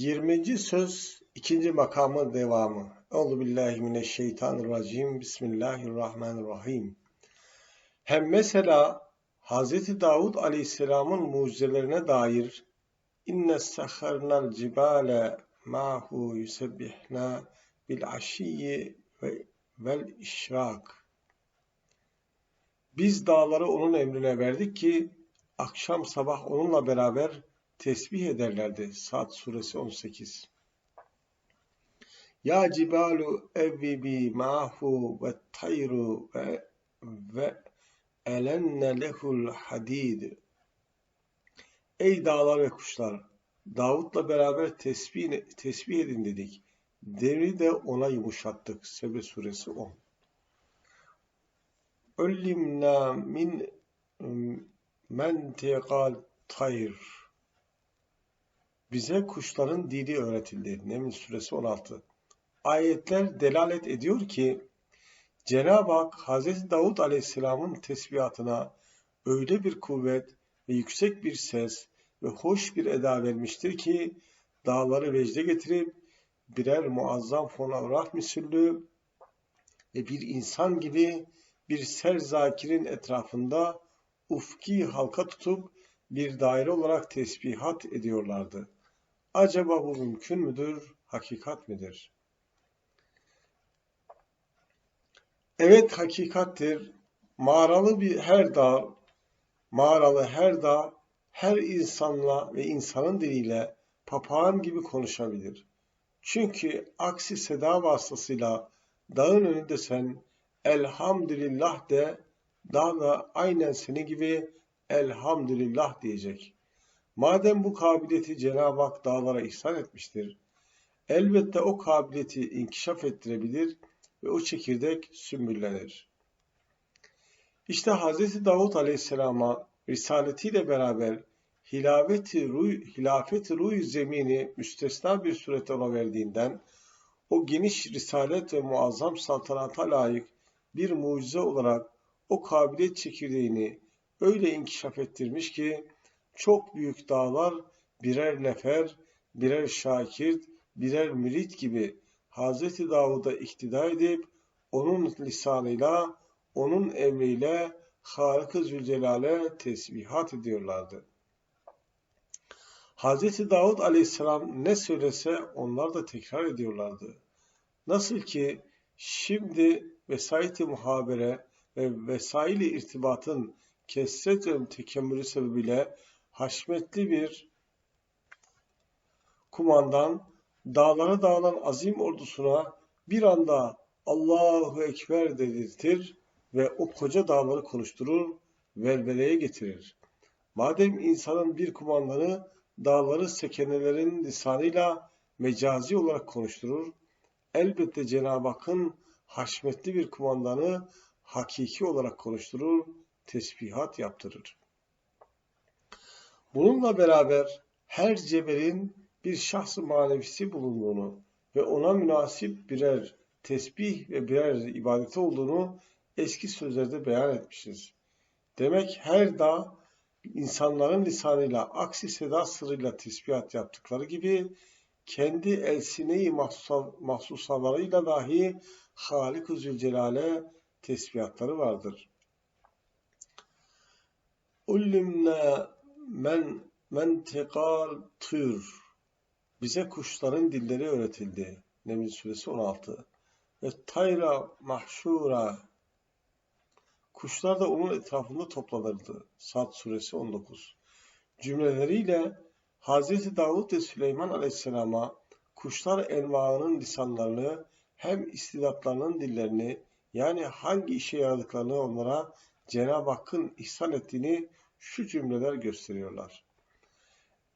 20. söz ikinci makamın devamı. Euzu billahi mineşşeytanirracim. Bismillahirrahmanirrahim. Hem mesela Hz. Davud Aleyhisselam'ın mucizelerine dair inne sahharnal cibale mahu yusebbihna bil aşiyyi ve vel işrak. Biz dağları onun emrine verdik ki akşam sabah onunla beraber tesbih ederlerdi. Saat suresi 18. Ya cibalu evvibi ma'hu ve tayru ve ve elenne lehul hadid. Ey dağlar ve kuşlar! Davut'la beraber tesbih, tesbih edin dedik. Demiri de ona yumuşattık. Sebe suresi 10. Öllimna min mentegal tayr bize kuşların dili öğretildi. Neml suresi 16. Ayetler delalet ediyor ki Cenab-ı Hak Hz. Davud Aleyhisselam'ın tesbihatına öyle bir kuvvet ve yüksek bir ses ve hoş bir eda vermiştir ki dağları vecde getirip birer muazzam fonavrat misüllü ve bir insan gibi bir serzakirin etrafında ufki halka tutup bir daire olarak tesbihat ediyorlardı. Acaba bu mümkün müdür, hakikat midir? Evet hakikattir. Mağaralı bir her dağ, mağaralı her dağ her insanla ve insanın diliyle papağan gibi konuşabilir. Çünkü aksi seda vasıtasıyla dağın önünde sen elhamdülillah de, dağ da aynen senin gibi elhamdülillah diyecek. Madem bu kabiliyeti Cenab-ı Hak dağlara ihsan etmiştir, elbette o kabiliyeti inkişaf ettirebilir ve o çekirdek sümbüllenir. İşte Hz. Davut Aleyhisselam'a risaletiyle beraber hilafeti ruh, hilafeti ruh zemini müstesna bir surete ona verdiğinden o geniş risalet ve muazzam saltanata layık bir mucize olarak o kabiliyet çekirdeğini öyle inkişaf ettirmiş ki çok büyük dağlar birer nefer, birer şakir, birer mürit gibi Hz. Davud'a iktida edip onun lisanıyla, onun emriyle Halık-ı Zülcelal'e tesbihat ediyorlardı. Hz. Davud aleyhisselam ne söylese onlar da tekrar ediyorlardı. Nasıl ki şimdi vesayet-i muhabere ve vesaili irtibatın kesret ve tekemmülü sebebiyle haşmetli bir kumandan dağlara dağılan azim ordusuna bir anda Allahu Ekber dedirtir ve o koca dağları konuşturur, velveleye getirir. Madem insanın bir kumandanı dağları sekenelerin lisanıyla mecazi olarak konuşturur, elbette Cenab-ı Hakk'ın haşmetli bir kumandanı hakiki olarak konuşturur, tesbihat yaptırır. Bununla beraber her cebelin bir şahs-ı manevisi bulunduğunu ve ona münasip birer tesbih ve birer ibadeti olduğunu eski sözlerde beyan etmişiz. Demek her dağ insanların lisanıyla aksi seda sırrıyla tesbihat yaptıkları gibi kendi elsine-i mahsusalarıyla dahi Halik-ı Zülcelal'e tesbihatları vardır. Ullimna men mentekal tür bize kuşların dilleri öğretildi. Neml suresi 16. Ve tayra mahşura kuşlar da onun etrafında toplanırdı. Sad suresi 19. Cümleleriyle Hz. Davud ve Süleyman aleyhisselama kuşlar envaının lisanlarını hem istidatlarının dillerini yani hangi işe yaradıklarını onlara Cenab-ı Hakk'ın ihsan ettiğini şu cümleler gösteriyorlar.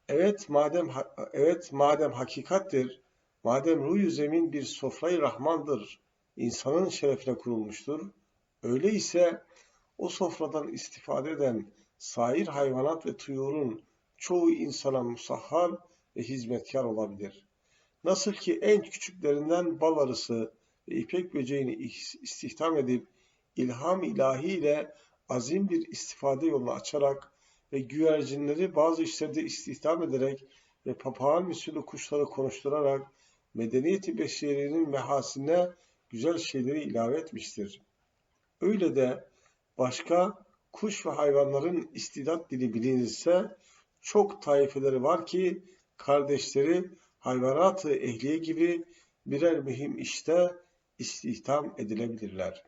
Evet madem evet madem hakikattir, madem ruh zemin bir sofrayı rahmandır, insanın şerefine kurulmuştur, öyleyse o sofradan istifade eden sair hayvanat ve tuyurun çoğu insana musahhar ve hizmetkar olabilir. Nasıl ki en küçüklerinden bal arısı ve ipek böceğini istihdam edip ilham ilahi ile azim bir istifade yolunu açarak ve güvercinleri bazı işlerde istihdam ederek ve papağan misli kuşları konuşturarak medeniyeti beşeriyenin mehasine güzel şeyleri ilave etmiştir. Öyle de başka kuş ve hayvanların istidat dili bilinirse çok taifeleri var ki kardeşleri hayvanatı ehliye gibi birer mühim işte istihdam edilebilirler.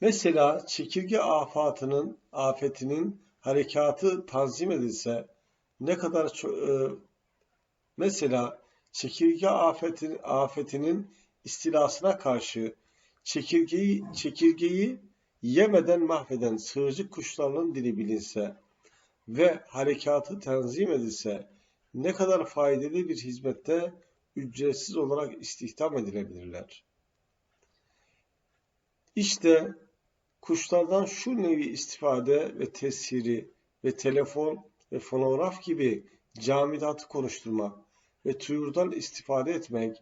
Mesela çekirge afatının afetinin harekatı tanzim edilse ne kadar çok, e, mesela çekirge afetin, afetinin istilasına karşı çekirgeyi, çekirgeyi yemeden mahveden sığırcık kuşlarının dili bilinse ve harekatı tenzim edilse ne kadar faydalı bir hizmette ücretsiz olarak istihdam edilebilirler. İşte kuşlardan şu nevi istifade ve tesiri ve telefon ve fonograf gibi camidatı konuşturmak ve tuyurdan istifade etmek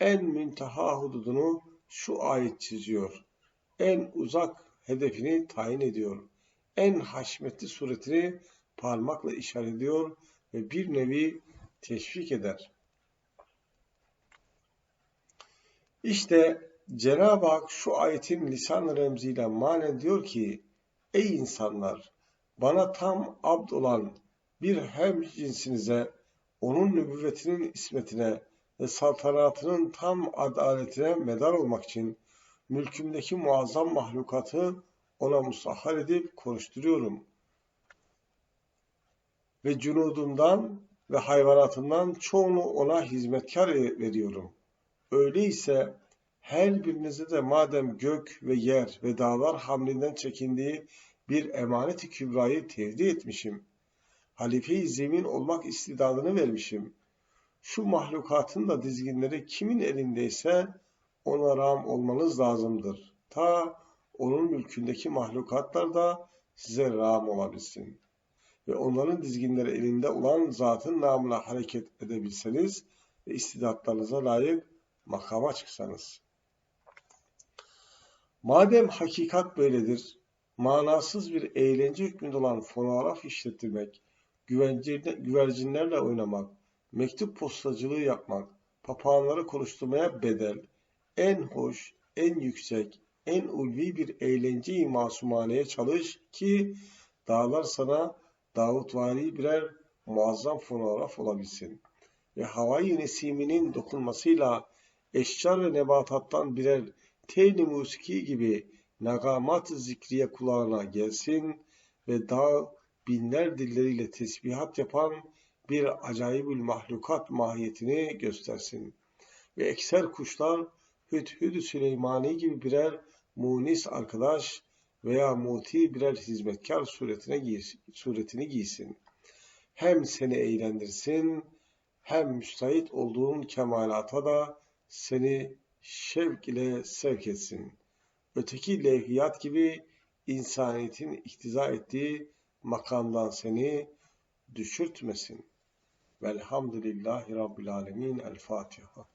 en münteha hududunu şu ayet çiziyor. En uzak hedefini tayin ediyor. En haşmetli suretini parmakla işaret ediyor ve bir nevi teşvik eder. İşte Cenab-ı Hak şu ayetin lisan remziyle manen diyor ki Ey insanlar! Bana tam abd olan bir hem cinsinize, onun nübüvvetinin ismetine ve saltanatının tam adaletine medar olmak için mülkümdeki muazzam mahlukatı ona musahhar edip konuşturuyorum. Ve cunudumdan ve hayvanatından çoğunu ona hizmetkar veriyorum. Öyleyse her birinize de madem gök ve yer ve dağlar hamlinden çekindiği bir emanet-i kübrayı tevdi etmişim. Halife-i zemin olmak istidadını vermişim. Şu mahlukatın da dizginleri kimin elindeyse ona ram olmanız lazımdır. Ta onun mülkündeki mahlukatlar da size ram olabilsin. Ve onların dizginleri elinde olan zatın namına hareket edebilseniz ve istidatlarınıza layık makama çıksanız. Madem hakikat böyledir, manasız bir eğlence hükmünde olan fonograf işlettirmek, güvercinlerle oynamak, mektup postacılığı yapmak, papağanları konuşturmaya bedel, en hoş, en yüksek, en ulvi bir eğlence-i masumaneye çalış ki dağlar sana Davutvari birer muazzam fonograf olabilsin. Ve havai nesiminin dokunmasıyla eşcar ve nebatattan birer telli musiki gibi nagamat zikriye kulağına gelsin ve dağ binler dilleriyle tesbihat yapan bir acayibül mahlukat mahiyetini göstersin. Ve ekser kuşlar Hüdhüd Süleymani gibi birer munis arkadaş veya muti birer hizmetkar suretine giysin, suretini giysin. Hem seni eğlendirsin, hem müstahit olduğun kemalata da seni şevk ile sevk etsin. Öteki levhiyat gibi insaniyetin iktiza ettiği makamdan seni düşürtmesin. Velhamdülillahi Rabbil Alemin. El Fatiha.